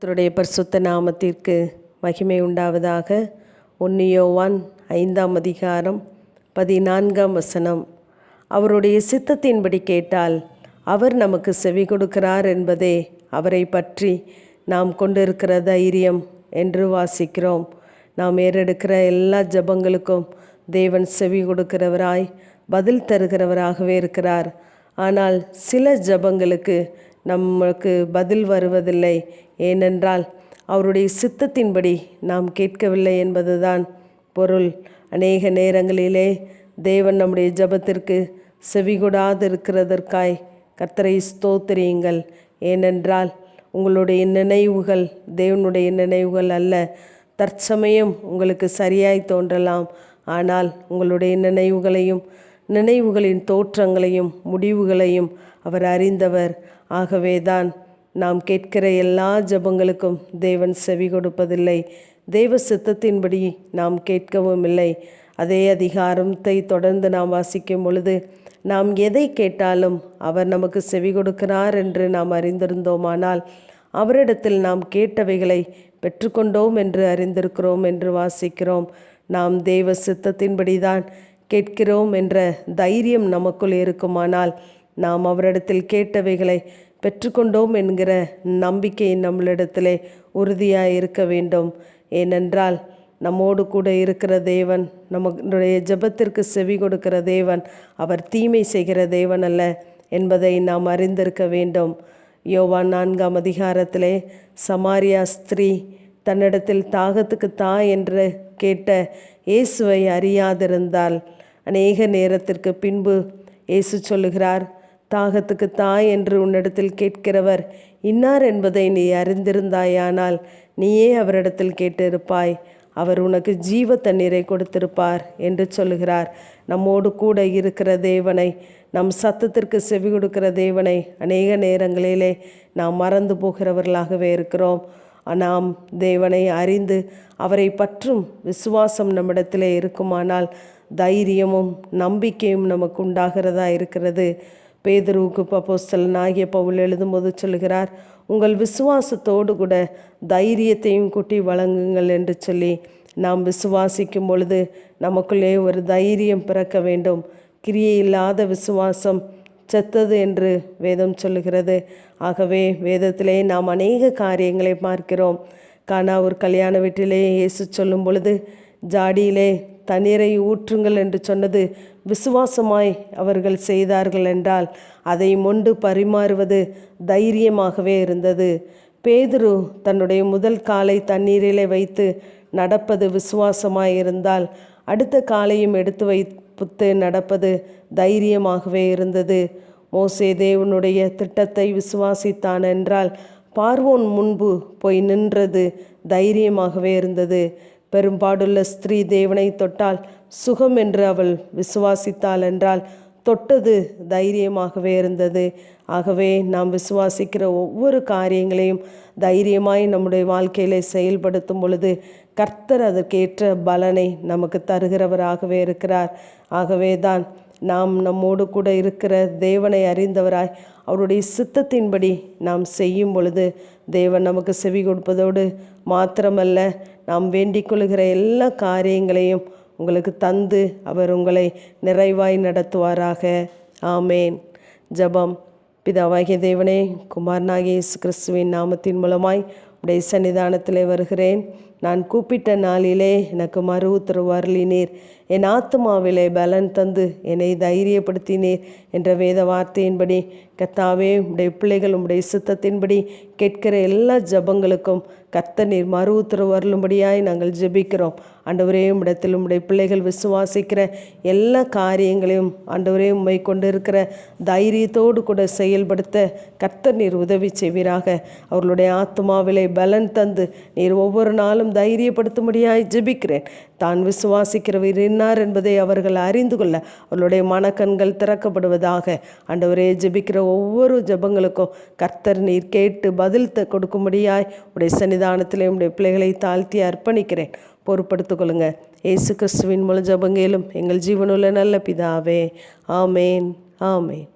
கத்தருடைய பரிசுத்த நாமத்திற்கு மகிமை உண்டாவதாக. ஒன்னியோவான் ஐந்தாம் அதிகாரம் பதினான்காம் வசனம். அவருடைய சித்தத்தின்படி கேட்டால் அவர் நமக்கு செவி கொடுக்கிறார் என்பதே அவரை பற்றி நாம் கொண்டிருக்கிற தைரியம் என்று வாசிக்கிறோம். நாம் ஏறெடுக்கிற எல்லா ஜபங்களுக்கும் தேவன் செவி கொடுக்கிறவராய் பதில் தருகிறவராகவே இருக்கிறார். ஆனால் சில ஜபங்களுக்கு நமக்கு பதில் வருவதில்லை. ஏனென்றால் அவருடைய சித்தத்தின்படி நாம் கேட்கவில்லை என்பதுதான் பொருள். அநேக நேரங்களிலே தேவன் நம்முடைய ஜபத்திற்கு செவிகொடாது இருக்கிறதற்காய் கர்த்தரை ஸ்தோத்திரியுங்கள். ஏனென்றால் உங்களுடைய நினைவுகள் தேவனுடைய நினைவுகள் அல்ல. தற்சமயம் உங்களுக்கு சரியாய் தோன்றலாம். ஆனால் உங்களுடைய நினைவுகளையும் நினைவுகளின் தோற்றங்களையும் முடிவுகளையும் அவர் அறிந்தவர். ஆகவேதான் நாம் கேட்கிற எல்லா ஜபங்களுக்கும் தேவன் செவி கொடுப்பதில்லை. தேவ சித்தத்தின்படி நாம் கேட்கவும் இல்லை. அதே அதிகாரத்தை தொடர்ந்து நாம் வாசிக்கும் பொழுது நாம் எதை கேட்டாலும் அவர் நமக்கு செவி கொடுக்கிறார் என்று நாம் அறிந்திருந்தோமானால் அவரிடத்தில் நாம் கேட்டவைகளை பெற்றுக்கொண்டோம் என்று அறிந்திருக்கிறோம் என்று வாசிக்கிறோம். நாம் தேவ சித்தத்தின்படி தான் கேட்கிறோம் என்ற தைரியம் நமக்குள் இருக்குமானால் நாம் அவரிடத்தில் கேட்டவைகளை பெற்றுக்கொண்டோம் என்கிற நம்பிக்கை நம்மளிடத்திலே உறுதியாக இருக்க வேண்டும். ஏனென்றால் நம்மோடு கூட இருக்கிற தேவன் நம்முடைய ஜெபத்திற்கு செவி கொடுக்கிற தேவன் அவர் தீமை செய்கிற தேவன் அல்ல என்பதை நாம் அறிந்திருக்க வேண்டும். யோவான் நான்காம் அதிகாரத்திலே சமாரியா ஸ்திரீ தன்னிடத்தில் தாகத்துக்கு தா என்று கேட்ட இயேசுவை அறியாதிருந்தால் அநேக நேரத்திற்கு பின்பு இயேசு சொல்லுகிறார் தாகத்துக்கு தாய் என்று உன்னிடத்தில் கேட்கிறவர் இன்னார் என்பதை நீ அறிந்திருந்தாயானால் நீயே அவரிடத்தில் கேட்டிருப்பாய். அவர் உனக்கு ஜீவ தண்ணீரை கொடுத்திருப்பார் என்று சொல்லுகிறார். நம்மோடு கூட இருக்கிற தேவனை நம் சத்தத்திற்கு செவி கொடுக்கிற தேவனை அநேக நேரங்களிலே நாம் மறந்து போகிறவர்களாகவே இருக்கிறோம். நாம் தேவனை அறிந்து அவரை பற்றும் விசுவாசம் நம்மிடத்திலே இருக்குமானால் தைரியமும் நம்பிக்கையும் நமக்கு உண்டாகிறதா இருக்கிறது. பேதருவுக்கு பப்போஸ்தலன் ஆகிய பவுல் எழுதும்போது சொல்கிறார் உங்கள் விசுவாசத்தோடு கூட தைரியத்தையும் கூட்டி வழங்குங்கள் என்று சொல்லி நாம் விசுவாசிக்கும் பொழுது நமக்குள்ளே ஒரு தைரியம் பிறக்க வேண்டும். கிரியை இல்லாத விசுவாசம் செத்தது என்று வேதம் சொல்லுகிறது. ஆகவே வேதத்திலே நாம் அநேக காரியங்களை பார்க்கிறோம். காணா ஒரு கல்யாண வீட்டிலே இயேசு சொல்லும் பொழுது ஜாடியிலே தண்ணீரை ஊற்றுங்கள் என்று சொன்னது விசுவாசமாய் அவர்கள் செய்தார்கள் என்றால் அதை மொண்டு பரிமாறுவது தைரியமாகவே இருந்தது. பேதுரு தன்னுடைய முதல் காலை தண்ணீரிலே வைத்து நடப்பது விசுவாசமாய் இருந்தால் அடுத்த காலையும் எடுத்து வைத்து நடப்பது தைரியமாகவே இருந்தது. மோசே தேவனுடைய திட்டத்தை விசுவாசித்தான் என்றால் பார்வோன் முன்பு போய் நின்றது தைரியமாகவே இருந்தது. பெரும்பாடுள்ள ஸ்திரீ தேவனை தொட்டால் சுகம் என்று அவள் விசுவாசித்தாள் என்றால் தொட்டது தைரியமாகவே இருந்தது. ஆகவே நாம் விசுவாசிக்கிற ஒவ்வொரு காரியங்களையும் தைரியமாய் நம்முடைய வாழ்க்கையில செயல்படுத்தும் பொழுது கர்த்தர் அதற்கேற்ற பலனை நமக்கு தருகிறவராகவே இருக்கிறார். ஆகவே தான் நாம் நம்மோடு கூட இருக்கிற தேவனை அறிந்தவராய் அவருடைய சித்தத்தின்படி நாம் செய்யும் பொழுது தேவன் நமக்கு செவி கொடுப்பதோடு மாத்திரமல்ல நாம் வேண்டிக் கொள்கிற எல்லா காரியங்களையும் உங்களுக்கு தந்து அவர் உங்களை நிறைவாய் நடத்துவாராக. ஆமேன். ஜபம். பிதாவாகிய தேவனே குமாரனாகிய இயேசு கிறிஸ்துவின் நாமத்தின் மூலமாய் உடைய சன்னிதானத்தில் வருகிறேன். நான் கூப்பிட்ட நாளிலே எனக்கு மறு உத்தரவு அருளினீர். என் ஆத்மாவிலே பலன் தந்து என்னை தைரியப்படுத்தினீர் என்ற வேத வார்த்தையின்படி கத்தாவே உடைய பிள்ளைகள் உடைய சித்தத்தின்படி கேட்கிற எல்லா ஜபங்களுக்கும் கத்த நீர் மறு உத்தரவு வரலும்படியாய் நாங்கள் ஜெபிக்கிறோம். ஆண்டவரே இடத்தில் உம்முடைய பிள்ளைகள் விசுவாசிக்கிற எல்லா காரியங்களையும் ஆண்டவரே உண்மை கொண்டு இருக்கிற தைரியத்தோடு கூட செயல்படுத்த கத்த நீர் உதவி செய்வீராக. அவர்களுடைய ஆத்மாவிலே பலன் தந்து நீர் ஒவ்வொரு நாளும் தைரியப்படுத்தும்படியாய் ஜெபிக்கிறேன். தான் விசுவாசிக்கிறவர் இன்னார் என்பதை அவர்கள் அறிந்து கொள்ள அவர்களுடைய மனக்கண்கள் திறக்கப்படுவதாக ஆண்டவரே ஜெபிக்கிற ஒவ்வொரு ஜெபங்களுக்கும் கர்த்தர் நீர் கேட்டு பதில் கொடுக்கும்படியாய் உடைய சன்னிதானத்திலே உடைய பிள்ளைகளை தாழ்த்தி அர்ப்பணிக்கிறேன். பொறுப்படுத்திக்கொள்ளுங்க ஏசு கிறிஸ்துவின் மூலம் ஜபங்கேலும் எங்கள் ஜீவனுள்ள நல்ல பிதாவே. ஆமேன். ஆமேன்.